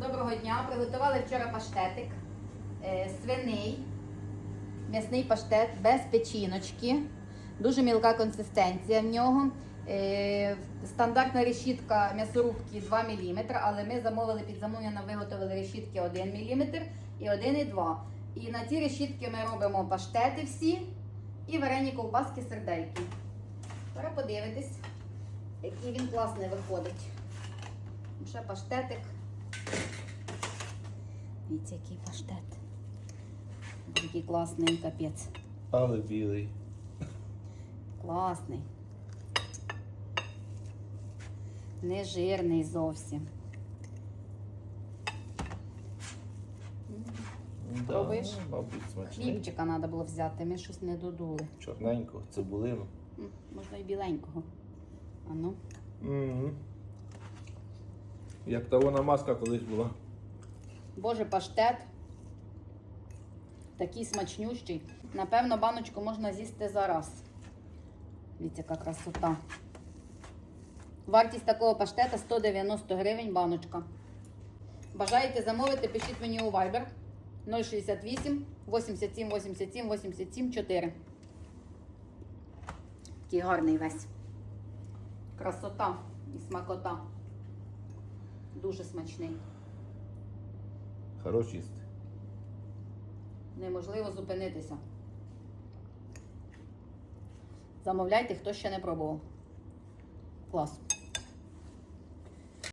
Доброго дня! Приготували вчора паштетик е, свиний, м'ясний паштет без печіночки. Дуже мілка консистенція в нього. Е, Стандартна решітка м'ясорубки 2 мм, але ми замовили під замовлення, виготовили решітки 1 мм і 1,2 І на ці решітки ми робимо паштети всі і варені ковбаски сердельки. Зараз подивитись, який він класний виходить. Ще паштетик. Дивіться, який паштет. Який класний капець. Але білий. Класний. Не жирний зовсім. Пробуєш? Да, мабуть, смачний. Хлібчика треба було взяти, ми щось не додули. Чорненького, цибулину. М, Можна і біленького. А ну. Угу. Як та вона маска колись була. Боже, паштет. Такий смачнющий. Напевно, баночку можна з'їсти за раз. Дивіться, яка красота. Вартість такого паштета 190 гривень баночка. Бажаєте замовити, пишіть мені у Viber 068 87 87 87 4. Такий гарний весь. Красота і смакота. Дуже смачний. Хорош їсти. Неможливо зупинитися. Замовляйте, хто ще не пробував. Клас.